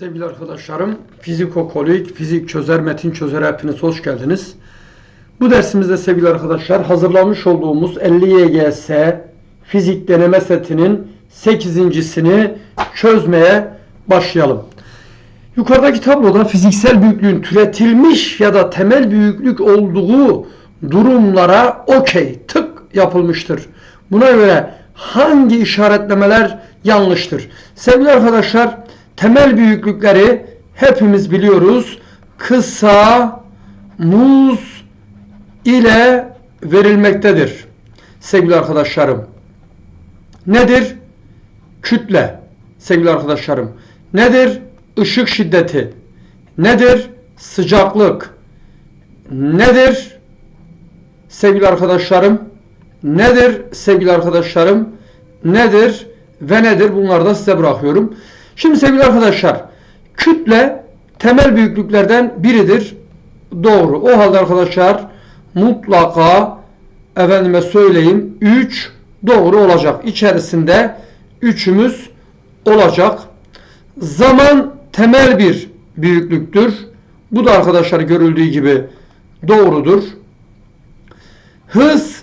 Sevgili arkadaşlarım, fizikokolik, fizik çözer, metin çözer hepiniz hoş geldiniz. Bu dersimizde sevgili arkadaşlar hazırlamış olduğumuz 50 YGS fizik deneme setinin 8.sini çözmeye başlayalım. Yukarıdaki tabloda fiziksel büyüklüğün türetilmiş ya da temel büyüklük olduğu durumlara okey tık yapılmıştır. Buna göre hangi işaretlemeler yanlıştır? Sevgili arkadaşlar temel büyüklükleri hepimiz biliyoruz. Kısa muz ile verilmektedir. Sevgili arkadaşlarım. Nedir? Kütle. Sevgili arkadaşlarım. Nedir? Işık şiddeti. Nedir? Sıcaklık. Nedir? Sevgili arkadaşlarım. Nedir sevgili arkadaşlarım? Nedir ve nedir? Bunları da size bırakıyorum. Şimdi sevgili arkadaşlar, kütle temel büyüklüklerden biridir. Doğru. O halde arkadaşlar mutlaka efendime söyleyeyim 3 doğru olacak. İçerisinde 3'ümüz olacak. Zaman temel bir büyüklüktür. Bu da arkadaşlar görüldüğü gibi doğrudur. Hız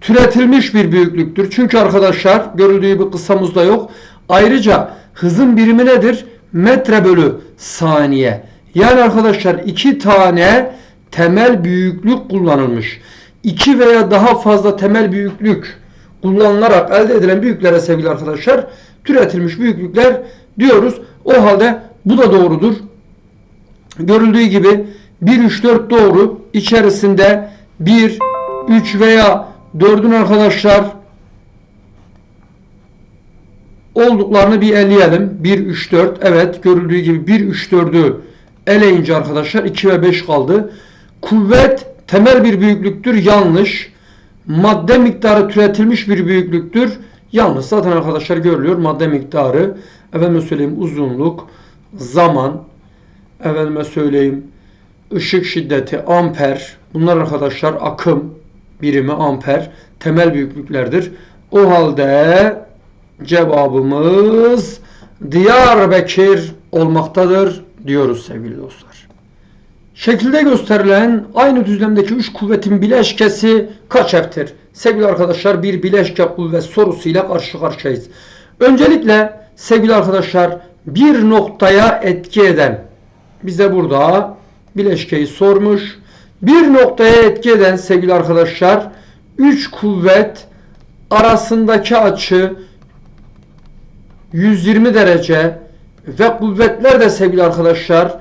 türetilmiş bir büyüklüktür. Çünkü arkadaşlar görüldüğü gibi kısamızda yok. Ayrıca hızın birimi nedir? Metre bölü saniye. Yani arkadaşlar iki tane temel büyüklük kullanılmış. İki veya daha fazla temel büyüklük kullanılarak elde edilen büyüklere sevgili arkadaşlar türetilmiş büyüklükler diyoruz. O halde bu da doğrudur. Görüldüğü gibi 1, 3, 4 doğru. İçerisinde 1, 3 veya 4'ün arkadaşlar olduklarını bir eleyelim. 1, 3, 4. Evet görüldüğü gibi 1, 3, 4'ü eleyince arkadaşlar 2 ve 5 kaldı. Kuvvet temel bir büyüklüktür. Yanlış. Madde miktarı türetilmiş bir büyüklüktür. Yanlış. Zaten arkadaşlar görülüyor. Madde miktarı. Efendime söyleyeyim uzunluk, zaman, efendime söyleyeyim ışık şiddeti, amper. Bunlar arkadaşlar akım birimi amper. Temel büyüklüklerdir. O halde cevabımız Diyarbakır olmaktadır diyoruz sevgili dostlar. Şekilde gösterilen aynı düzlemdeki üç kuvvetin bileşkesi kaç F'tir? Sevgili arkadaşlar bir bileşke kuvvet sorusuyla karşı karşıyayız. Öncelikle sevgili arkadaşlar bir noktaya etki eden bize burada bileşkeyi sormuş. Bir noktaya etki eden sevgili arkadaşlar 3 kuvvet arasındaki açı 120 derece ve kuvvetler de sevgili arkadaşlar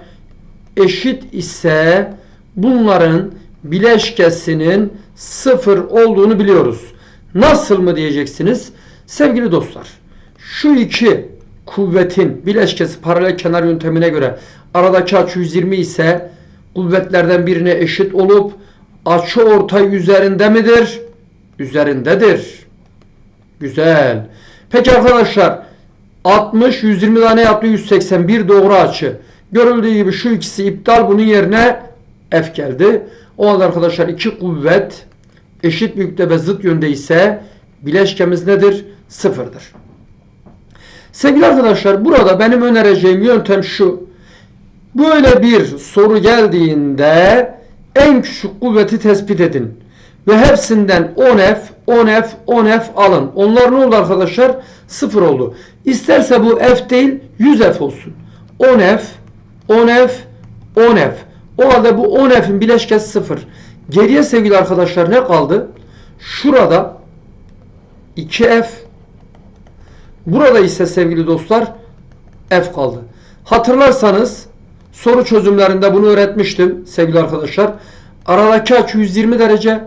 eşit ise bunların bileşkesinin sıfır olduğunu biliyoruz. Nasıl mı diyeceksiniz? Sevgili dostlar şu iki kuvvetin bileşkesi paralel kenar yöntemine göre aradaki açı 120 ise kuvvetlerden birine eşit olup açı ortay üzerinde midir? Üzerindedir. Güzel. Peki arkadaşlar 60 120 tane yaptı 181 doğru açı. Görüldüğü gibi şu ikisi iptal bunun yerine F geldi. O halde arkadaşlar iki kuvvet eşit büyüklükte ve zıt yönde ise bileşkemiz nedir? Sıfırdır. Sevgili arkadaşlar burada benim önereceğim yöntem şu. Böyle bir soru geldiğinde en küçük kuvveti tespit edin. Ve hepsinden 10F, 10F, 10F alın. Onlar ne oldu arkadaşlar? 0 oldu. İsterse bu F değil 100F olsun. 10F, 10F, 10F. O halde bu 10F'in bileşkesi 0. Geriye sevgili arkadaşlar ne kaldı? Şurada 2F. Burada ise sevgili dostlar F kaldı. Hatırlarsanız soru çözümlerinde bunu öğretmiştim sevgili arkadaşlar. Aradaki açı 120 derece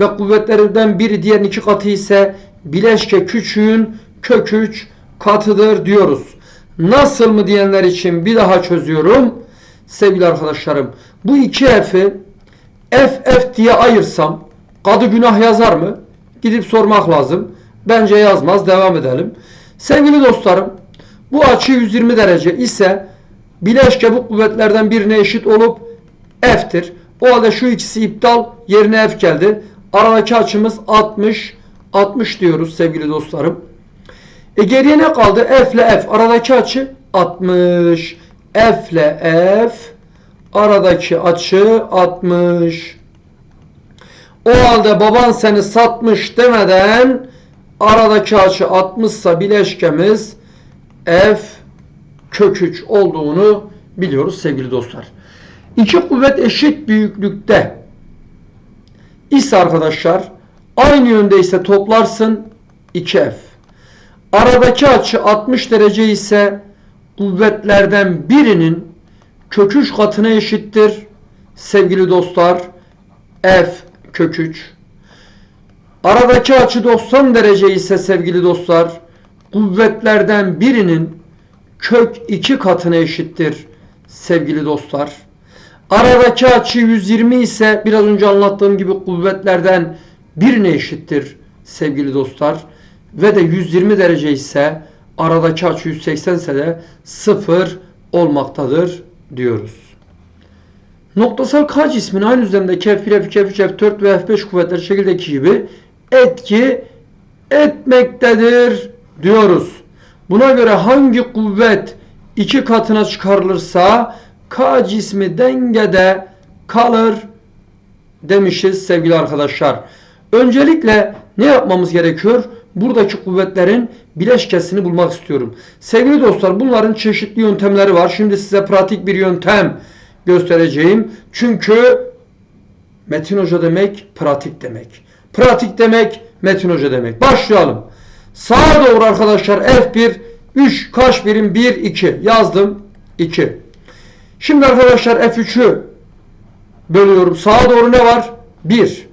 ve kuvvetlerinden biri diğer iki katı ise bileşke küçüğün kök 3 katıdır diyoruz. Nasıl mı diyenler için bir daha çözüyorum. Sevgili arkadaşlarım bu iki F'i F F diye ayırsam kadı günah yazar mı? Gidip sormak lazım. Bence yazmaz. Devam edelim. Sevgili dostlarım bu açı 120 derece ise bileşke bu kuvvetlerden birine eşit olup F'tir. O halde şu ikisi iptal yerine F geldi. Aradaki açımız 60. 60 diyoruz sevgili dostlarım. E geriye ne kaldı? F ile F. Aradaki açı 60. F ile F aradaki açı 60. O halde baban seni satmış demeden aradaki açı 60 ise bileşkemiz F kök 3 olduğunu biliyoruz sevgili dostlar. İki kuvvet eşit büyüklükte ise arkadaşlar aynı yönde ise toplarsın 2F. Aradaki açı 60 derece ise kuvvetlerden birinin kök 3 katına eşittir. Sevgili dostlar F kök 3. Aradaki açı 90 derece ise sevgili dostlar kuvvetlerden birinin kök 2 katına eşittir sevgili dostlar. Aradaki açı 120 ise biraz önce anlattığım gibi kuvvetlerden birine eşittir sevgili dostlar. Ve de 120 derece ise aradaki açı 180 ise de 0 olmaktadır diyoruz. Noktasal K cisminin aynı düzlemdeki F1, F2, F3, F4 ve F5 kuvvetleri şekildeki gibi etki etmektedir diyoruz. Buna göre hangi kuvvet iki katına çıkarılırsa K cismi dengede kalır demişiz sevgili arkadaşlar. Öncelikle ne yapmamız gerekiyor? Buradaki kuvvetlerin bileşkesini bulmak istiyorum. Sevgili dostlar bunların çeşitli yöntemleri var. Şimdi size pratik bir yöntem göstereceğim. Çünkü Metin Hoca demek pratik demek. Pratik demek Metin Hoca demek. Başlayalım. Sağa doğru arkadaşlar F1 3 kaç birim 1 2 yazdım 2. Şimdi arkadaşlar F3'ü bölüyorum. Sağa doğru ne var? 1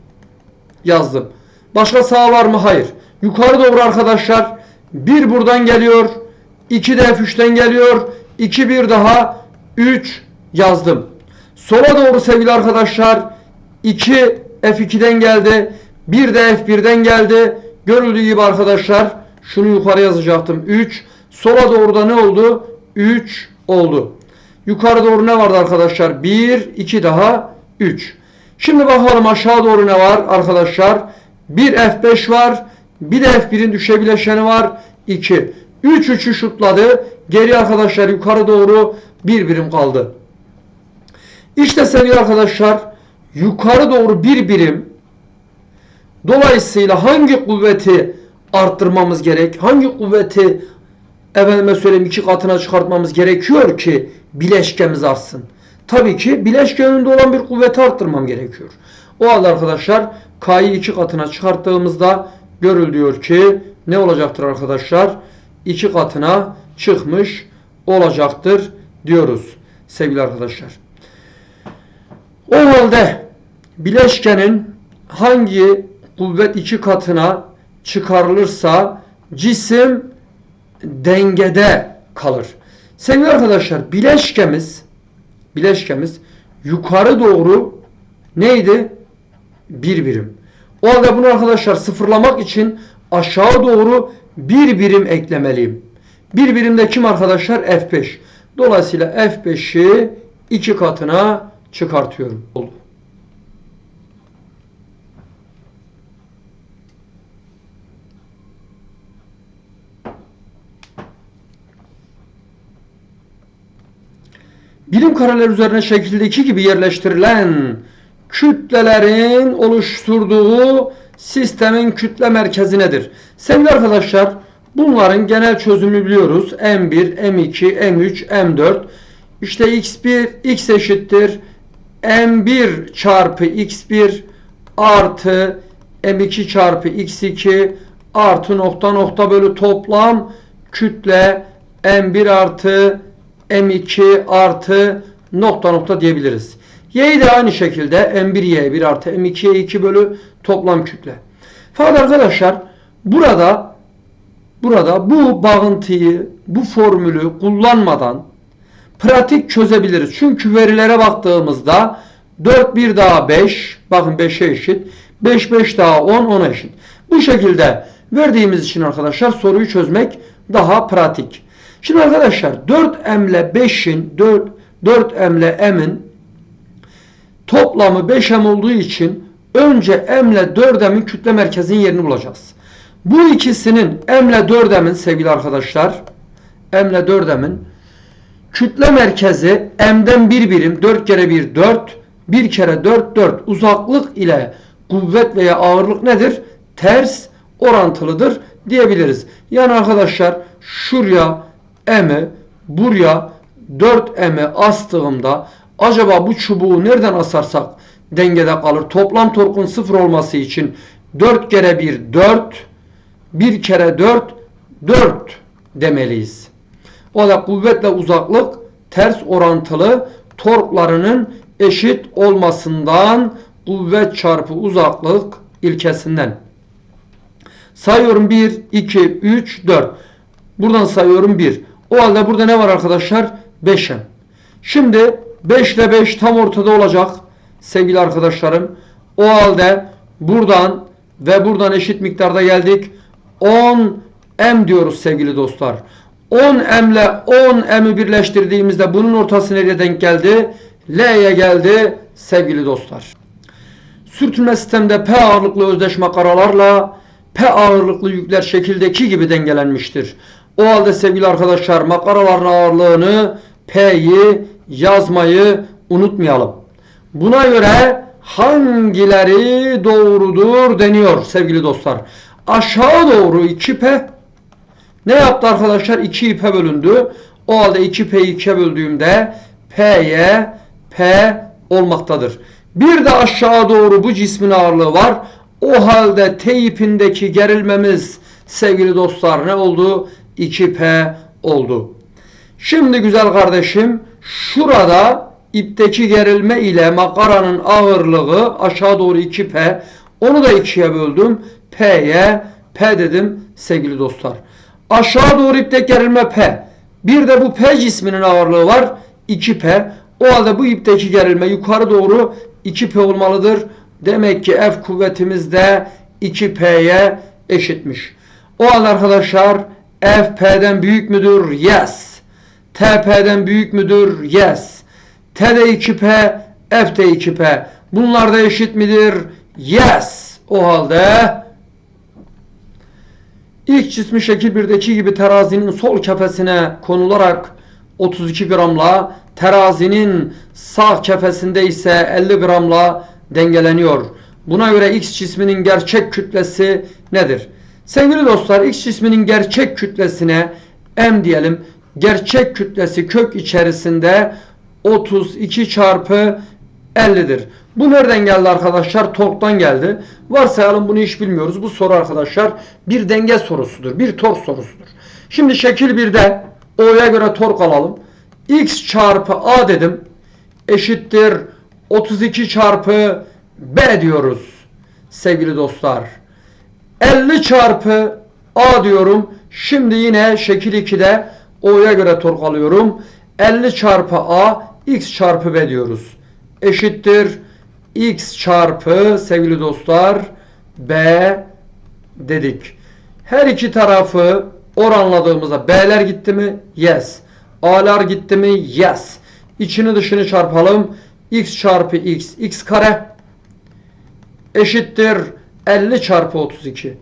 yazdım. Başka sağ var mı? Hayır. Yukarı doğru arkadaşlar 1 buradan geliyor. 2 de F3'ten geliyor. 2 bir daha 3 yazdım. Sola doğru sevgili arkadaşlar 2 F2'den geldi. 1 de F1'den geldi. Görüldüğü gibi arkadaşlar şunu yukarı yazacaktım. 3. Sola doğru da ne oldu? 3 oldu. Yukarı doğru ne vardı arkadaşlar? 1, 2 daha 3. Şimdi bakalım aşağı doğru ne var arkadaşlar? 1 F5 var. Bir de F1'in düşebileşeni var. 2. 3 3'ü şutladı. Geri arkadaşlar yukarı doğru bir birim kaldı. İşte sevgili arkadaşlar yukarı doğru bir birim dolayısıyla hangi kuvveti arttırmamız gerek? Hangi kuvveti efendime söyleyeyim iki katına çıkartmamız gerekiyor ki bileşkemiz artsın? Tabii ki bileşke önünde olan bir kuvveti arttırmam gerekiyor. O halde arkadaşlar K'yı iki katına çıkarttığımızda görülüyor ki ne olacaktır arkadaşlar? İki katına çıkmış olacaktır diyoruz sevgili arkadaşlar. O halde bileşkenin hangi kuvvet iki katına çıkarılırsa cisim dengede kalır. Sevgili arkadaşlar bileşkemiz bileşkemiz yukarı doğru neydi? Bir birim. O halde bunu arkadaşlar sıfırlamak için aşağı doğru bir birim eklemeliyim. Bir birimde kim arkadaşlar? F5. Dolayısıyla F5'i iki katına çıkartıyorum. Oldu. Birim kareler üzerine şekildeki gibi yerleştirilen kütlelerin oluşturduğu sistemin kütle merkezi nedir? Sevgili arkadaşlar bunların genel çözümü biliyoruz. M1, M2, M3, M4. İşte X1, X eşittir. M1 çarpı X1 artı M2 çarpı X2 artı nokta nokta bölü toplam kütle M1 artı M2 artı nokta nokta diyebiliriz. Y'yi de aynı şekilde M1Y1 artı M2Y2 bölü toplam kütle. Fakat arkadaşlar burada burada bu bağıntıyı, bu formülü kullanmadan pratik çözebiliriz. Çünkü verilere baktığımızda 4 1 daha 5, bakın 5'e eşit. 5 5 daha 10 10 eşit. Bu şekilde verdiğimiz için arkadaşlar soruyu çözmek daha pratik. Şimdi arkadaşlar 4m ile 5'in 4 4m ile m'in toplamı 5m olduğu için önce m ile 4m'in kütle merkezinin yerini bulacağız. Bu ikisinin m ile 4m'in sevgili arkadaşlar m ile 4m'in Kütle merkezi M'den bir birim 4 kere 1 4 1 kere 4 4 uzaklık ile kuvvet veya ağırlık nedir? Ters orantılıdır diyebiliriz. Yani arkadaşlar şuraya M'i buraya 4M'i astığımda acaba bu çubuğu nereden asarsak dengede kalır? Toplam torkun sıfır olması için 4 kere 1 4 1 kere 4 4 demeliyiz. O da kuvvetle uzaklık ters orantılı torklarının eşit olmasından kuvvet çarpı uzaklık ilkesinden. Sayıyorum 1, 2, 3, 4. Buradan sayıyorum 1. O halde burada ne var arkadaşlar? 5'em. Şimdi 5 ile 5 tam ortada olacak sevgili arkadaşlarım. O halde buradan ve buradan eşit miktarda geldik. 10 M diyoruz sevgili dostlar. 10 M ile 10 M'i birleştirdiğimizde bunun ortası nereye denk geldi? L'ye geldi sevgili dostlar. Sürtünme sistemde P ağırlıklı özdeşme karalarla P ağırlıklı yükler şekildeki gibi dengelenmiştir. O halde sevgili arkadaşlar makaraların ağırlığını P'yi yazmayı unutmayalım. Buna göre hangileri doğrudur deniyor sevgili dostlar. Aşağı doğru 2P ne yaptı arkadaşlar? 2 ipe bölündü. O halde 2P'yi 2'ye böldüğümde P'ye P olmaktadır. Bir de aşağı doğru bu cismin ağırlığı var. O halde T ipindeki gerilmemiz sevgili dostlar ne oldu? 2P oldu. Şimdi güzel kardeşim şurada ipteki gerilme ile makaranın ağırlığı aşağı doğru 2P. Onu da 2'ye böldüm. P'ye P dedim sevgili dostlar. Aşağı doğru ipteki gerilme P. Bir de bu P cisminin ağırlığı var. 2P. O halde bu ipteki gerilme yukarı doğru 2P olmalıdır. Demek ki F kuvvetimiz de 2P'ye eşitmiş. O halde arkadaşlar F P'den büyük müdür? Yes. T P'den büyük müdür? Yes. T de 2P, F de 2P. Bunlar da eşit midir? Yes. O halde ilk cismi şekil 1'deki gibi terazinin sol kefesine konularak 32 gramla terazinin sağ kefesinde ise 50 gramla dengeleniyor. Buna göre X cisminin gerçek kütlesi nedir? Sevgili dostlar X cisminin gerçek kütlesine M diyelim. Gerçek kütlesi kök içerisinde 32 çarpı 50'dir. Bu nereden geldi arkadaşlar? Torktan geldi. Varsayalım bunu hiç bilmiyoruz. Bu soru arkadaşlar bir denge sorusudur. Bir tork sorusudur. Şimdi şekil 1'de O'ya göre tork alalım. X çarpı A dedim. Eşittir 32 çarpı B diyoruz. Sevgili dostlar. 50 çarpı A diyorum. Şimdi yine şekil 2'de O'ya göre tork alıyorum. 50 çarpı A X çarpı B diyoruz. Eşittir. X çarpı sevgili dostlar B dedik. Her iki tarafı oranladığımızda B'ler gitti mi? Yes. A'lar gitti mi? Yes. İçini dışını çarpalım. X çarpı X. X kare eşittir 50 çarpı 32.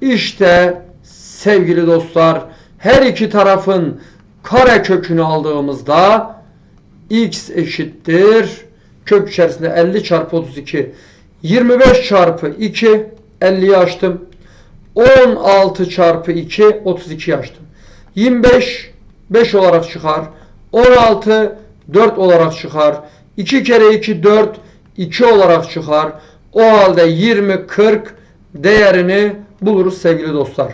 İşte sevgili dostlar her iki tarafın kare kökünü aldığımızda x eşittir. Kök içerisinde 50 çarpı 32 25 çarpı 2 50'yi açtım 16 çarpı 2 32 açtım 25 5 olarak çıkar. 16 4 olarak çıkar. 2 kere 2 4 2 olarak çıkar o halde 20 40 değerini buluruz sevgili dostlar.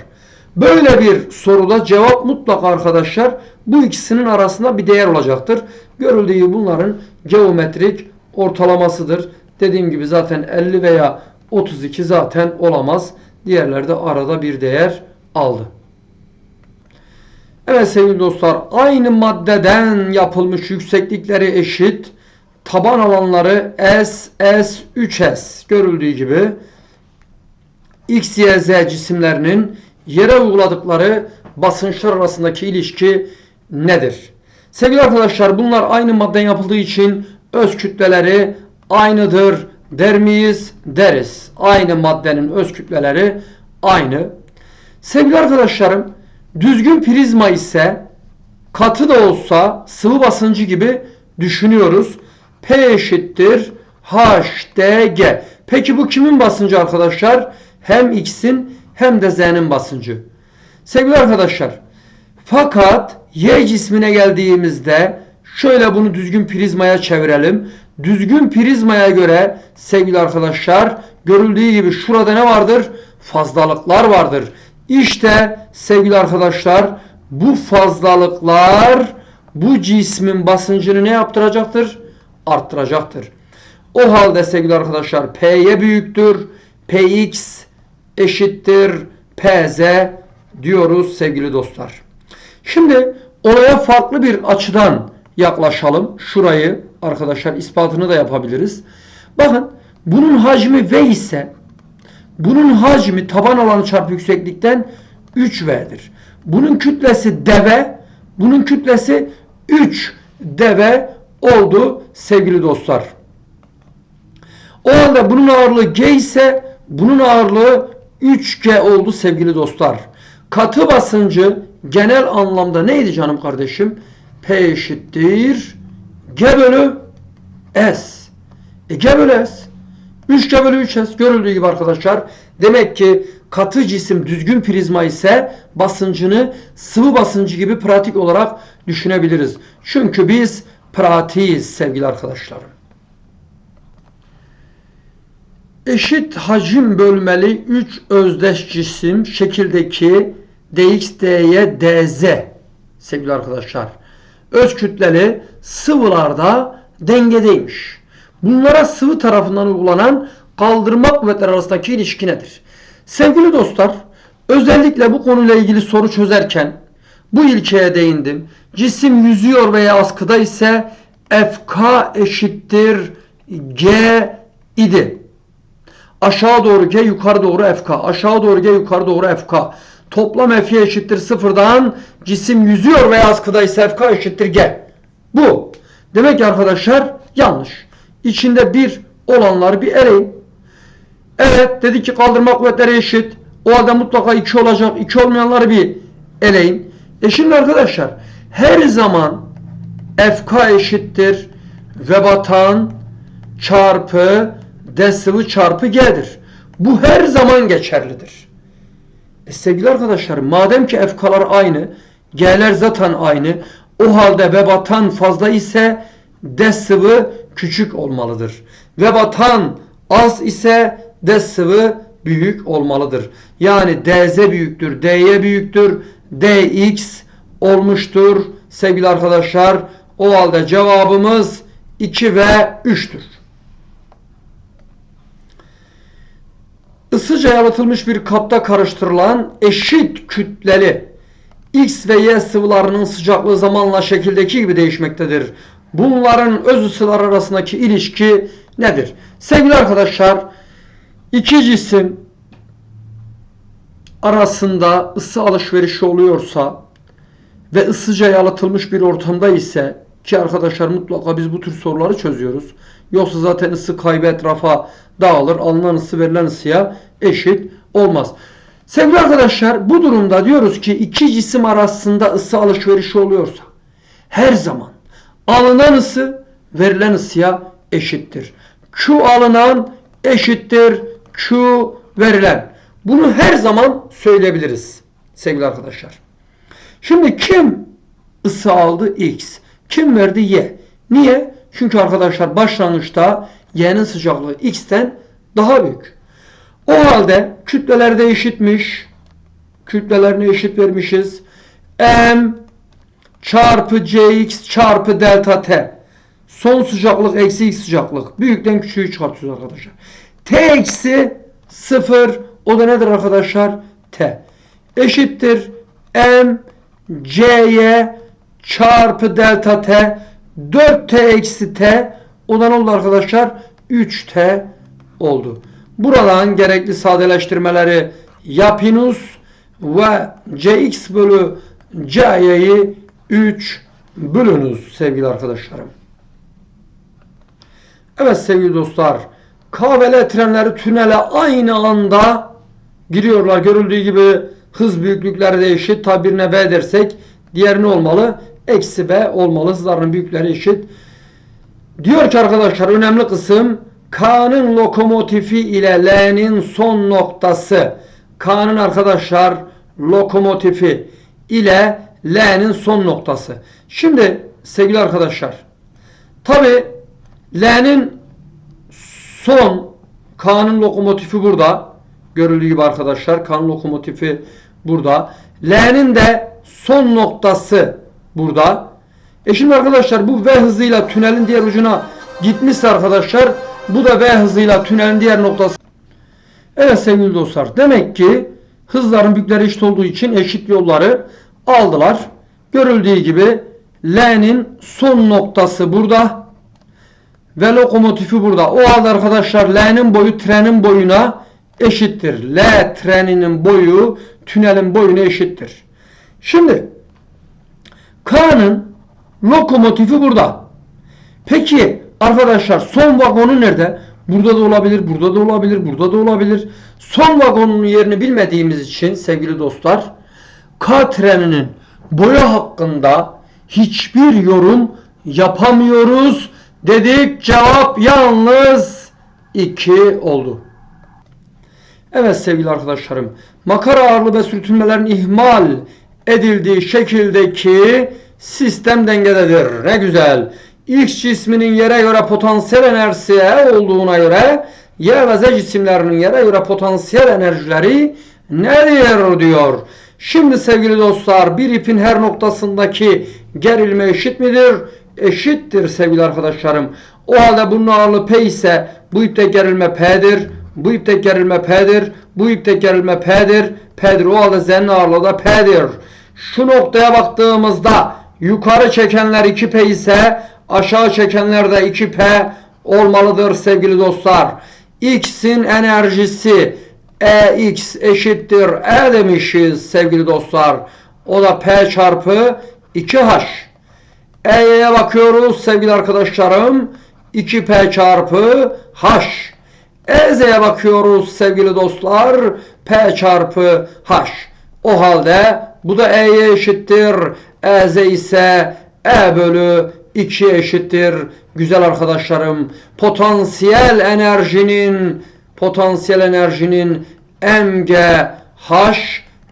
Böyle bir soruda cevap mutlaka arkadaşlar bu ikisinin arasında bir değer olacaktır. Görüldüğü bunların geometrik ortalamasıdır. Dediğim gibi zaten 50 veya 32 zaten olamaz. Diğerleri de arada bir değer aldı. Evet sevgili dostlar aynı maddeden yapılmış yükseklikleri eşit taban alanları S, S, 3S görüldüğü gibi X, Y, Z cisimlerinin yere uyguladıkları basınçlar arasındaki ilişki nedir? Sevgili arkadaşlar bunlar aynı maddeden yapıldığı için öz kütleleri aynıdır der miyiz? Deriz. Aynı maddenin öz kütleleri aynı. Sevgili arkadaşlarım düzgün prizma ise katı da olsa sıvı basıncı gibi düşünüyoruz. P eşittir HDG. Peki bu kimin basıncı arkadaşlar? Hem X'in hem de Z'nin basıncı. Sevgili arkadaşlar, fakat Y cismine geldiğimizde şöyle bunu düzgün prizmaya çevirelim. Düzgün prizmaya göre sevgili arkadaşlar görüldüğü gibi şurada ne vardır? Fazlalıklar vardır. İşte sevgili arkadaşlar bu fazlalıklar bu cismin basıncını ne yaptıracaktır? Arttıracaktır. O halde sevgili arkadaşlar P'ye büyüktür. Px eşittir Pz diyoruz sevgili dostlar. Şimdi olaya farklı bir açıdan yaklaşalım. Şurayı arkadaşlar ispatını da yapabiliriz. Bakın bunun hacmi V ise bunun hacmi taban alanı çarpı yükseklikten 3V'dir. Bunun kütlesi deve, bunun kütlesi 3 deve oldu sevgili dostlar. O halde bunun ağırlığı G ise bunun ağırlığı 3G oldu sevgili dostlar. Katı basıncı genel anlamda neydi canım kardeşim? P eşittir G bölü S. E G bölü S. 3G bölü 3S görüldüğü gibi arkadaşlar. Demek ki katı cisim düzgün prizma ise basıncını sıvı basıncı gibi pratik olarak düşünebiliriz. Çünkü biz pratiğiz sevgili arkadaşlarım. Eşit hacim bölmeli 3 özdeş cisim şekildeki dx, dy, dz sevgili arkadaşlar. Öz kütleli sıvılarda dengedeymiş. Bunlara sıvı tarafından uygulanan kaldırma kuvvetler arasındaki ilişki nedir? Sevgili dostlar, özellikle bu konuyla ilgili soru çözerken bu ilkeye değindim. Cisim yüzüyor veya askıda ise FK eşittir G idi. Aşağı doğru G, yukarı doğru FK. Aşağı doğru G, yukarı doğru FK. Toplam F eşittir sıfırdan cisim yüzüyor veya askıda ise FK eşittir G. Bu. Demek ki arkadaşlar yanlış. İçinde bir olanları bir eleyin. Evet dedi ki kaldırma kuvvetleri eşit. O halde mutlaka 2 olacak. 2 olmayanları bir eleyin. E şimdi arkadaşlar her zaman FK eşittir ve batan çarpı D sıvı çarpı G'dir. Bu her zaman geçerlidir. E sevgili arkadaşlar madem ki FK'lar aynı, G'ler zaten aynı. O halde ve batan fazla ise D sıvı küçük olmalıdır. Ve batan az ise D sıvı büyük olmalıdır. Yani DZ büyüktür, DY büyüktür, DX olmuştur sevgili arkadaşlar. O halde cevabımız 2 ve 3'tür. Isıca yalıtılmış bir kapta karıştırılan eşit kütleli X ve Y sıvılarının sıcaklığı zamanla şekildeki gibi değişmektedir. Bunların öz ısılar arasındaki ilişki nedir? Sevgili arkadaşlar, iki cisim arasında ısı alışverişi oluyorsa ve ısıca yalıtılmış bir ortamda ise ki arkadaşlar mutlaka biz bu tür soruları çözüyoruz. Yoksa zaten ısı kaybı etrafa dağılır. Alınan ısı verilen ısıya eşit olmaz. Sevgili arkadaşlar bu durumda diyoruz ki iki cisim arasında ısı alışverişi oluyorsa her zaman alınan ısı verilen ısıya eşittir. Q alınan eşittir Q verilen. Bunu her zaman söyleyebiliriz sevgili arkadaşlar. Şimdi kim ısı aldı? X. Kim verdi? Y. Niye? Çünkü arkadaşlar başlangıçta Y'nin sıcaklığı X'ten daha büyük. O halde kütleler de eşitmiş. Kütlelerini eşit vermişiz. M çarpı Cx çarpı delta T. Son sıcaklık eksi X sıcaklık. Büyükten küçüğü çıkartıyoruz arkadaşlar. T eksi 0 o da nedir arkadaşlar? T. Eşittir M C'ye çarpı delta T 4T eksi T o da ne oldu arkadaşlar? 3T oldu. Buradan gerekli sadeleştirmeleri yapınız ve Cx bölü C'yi 3 bölünüz sevgili arkadaşlarım. Evet sevgili dostlar. K ve L trenleri tünele aynı anda giriyorlar. Görüldüğü gibi hız büyüklükleri de eşit. Tabi birine V dersek diğeri ne olmalı? eksi B olmalı. Hızlarının büyükleri eşit. Diyor ki arkadaşlar önemli kısım K'nın lokomotifi ile L'nin son noktası. K'nın arkadaşlar lokomotifi ile L'nin son noktası. Şimdi sevgili arkadaşlar tabi L'nin son K'nın lokomotifi burada. Görüldüğü gibi arkadaşlar K'nın lokomotifi burada. L'nin de son noktası burada. E şimdi arkadaşlar bu V hızıyla tünelin diğer ucuna gitmişse arkadaşlar bu da V hızıyla tünelin diğer noktası. Evet sevgili dostlar demek ki hızların büyükleri eşit olduğu için eşit yolları aldılar. Görüldüğü gibi L'nin son noktası burada ve lokomotifi burada. O halde arkadaşlar L'nin boyu trenin boyuna eşittir. L treninin boyu tünelin boyuna eşittir. Şimdi K'nın lokomotifi burada. Peki arkadaşlar son vagonu nerede? Burada da olabilir, burada da olabilir, burada da olabilir. Son vagonun yerini bilmediğimiz için sevgili dostlar K treninin boyu hakkında hiçbir yorum yapamıyoruz dedik. Cevap yalnız 2 oldu. Evet sevgili arkadaşlarım. Makara ağırlığı ve sürtünmelerin ihmal edildiği şekildeki sistem dengededir. Ne güzel. X cisminin yere göre potansiyel enerjisi olduğuna göre Y ve Z cisimlerinin yere göre potansiyel enerjileri nedir diyor. Şimdi sevgili dostlar bir ipin her noktasındaki gerilme eşit midir? Eşittir sevgili arkadaşlarım. O halde bunun ağırlığı P ise bu ipte gerilme P'dir. Bu ipte gerilme P'dir. Bu ipte gerilme P'dir. P'dir. O halde Z'nin ağırlığı da P'dir. Şu noktaya baktığımızda yukarı çekenler 2P ise aşağı çekenler de 2P olmalıdır sevgili dostlar. X'in enerjisi EX eşittir E demişiz sevgili dostlar. O da P çarpı 2H. E'ye bakıyoruz sevgili arkadaşlarım. 2P çarpı H. EZ'ye bakıyoruz sevgili dostlar. P çarpı H. O halde bu da E'ye eşittir. EZ ise E bölü 2 eşittir. Güzel arkadaşlarım. Potansiyel enerjinin potansiyel enerjinin MGH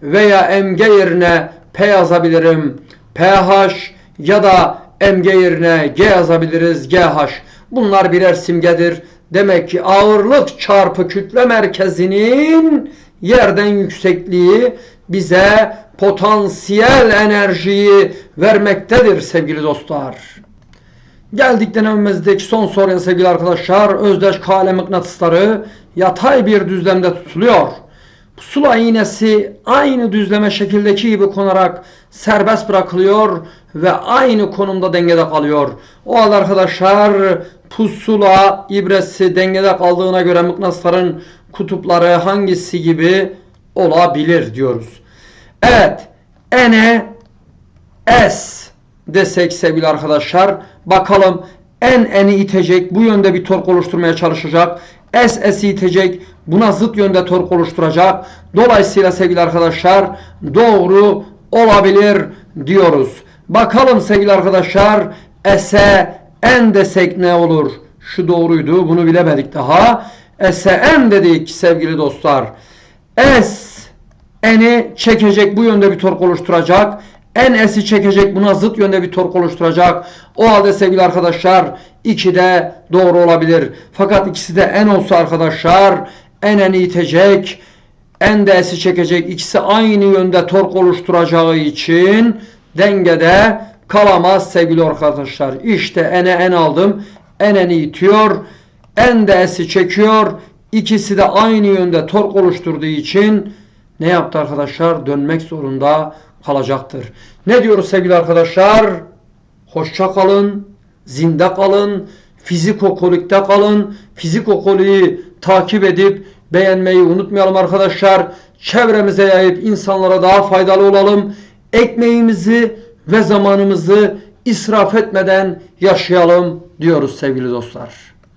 veya MG yerine P yazabilirim. PH ya da MG yerine G yazabiliriz. GH. Bunlar birer simgedir. Demek ki ağırlık çarpı kütle merkezinin yerden yüksekliği bize potansiyel enerjiyi vermektedir sevgili dostlar. Geldik denememizdeki son soruya sevgili arkadaşlar. Özdeş kale mıknatısları yatay bir düzlemde tutuluyor. Pusula iğnesi aynı düzleme şekildeki gibi konarak serbest bırakılıyor ve aynı konumda dengede kalıyor. O halde arkadaşlar pusula ibresi dengede kaldığına göre mıknatısların kutupları hangisi gibi olabilir diyoruz. Evet. N'e S desek sevgili arkadaşlar. Bakalım N N'i itecek. Bu yönde bir tork oluşturmaya çalışacak. S S'i itecek. Buna zıt yönde tork oluşturacak. Dolayısıyla sevgili arkadaşlar doğru olabilir diyoruz. Bakalım sevgili arkadaşlar S'e N desek ne olur? Şu doğruydu. Bunu bilemedik daha. S'e N dedik sevgili dostlar. S N'i çekecek bu yönde bir tork oluşturacak. N S'i çekecek buna zıt yönde bir tork oluşturacak. O halde sevgili arkadaşlar 2 de doğru olabilir. Fakat ikisi de N olsa arkadaşlar N N'i itecek. N de S'i çekecek. İkisi aynı yönde tork oluşturacağı için dengede kalamaz sevgili arkadaşlar. İşte N'e N aldım. N N'i itiyor. N de S'i çekiyor. İkisi de aynı yönde tork oluşturduğu için ne yaptı arkadaşlar? Dönmek zorunda kalacaktır. Ne diyoruz sevgili arkadaşlar? Hoşça kalın, zinde kalın, fizik okolikte kalın. Fizik okoliği takip edip beğenmeyi unutmayalım arkadaşlar. Çevremize yayıp insanlara daha faydalı olalım. Ekmeğimizi ve zamanımızı israf etmeden yaşayalım diyoruz sevgili dostlar.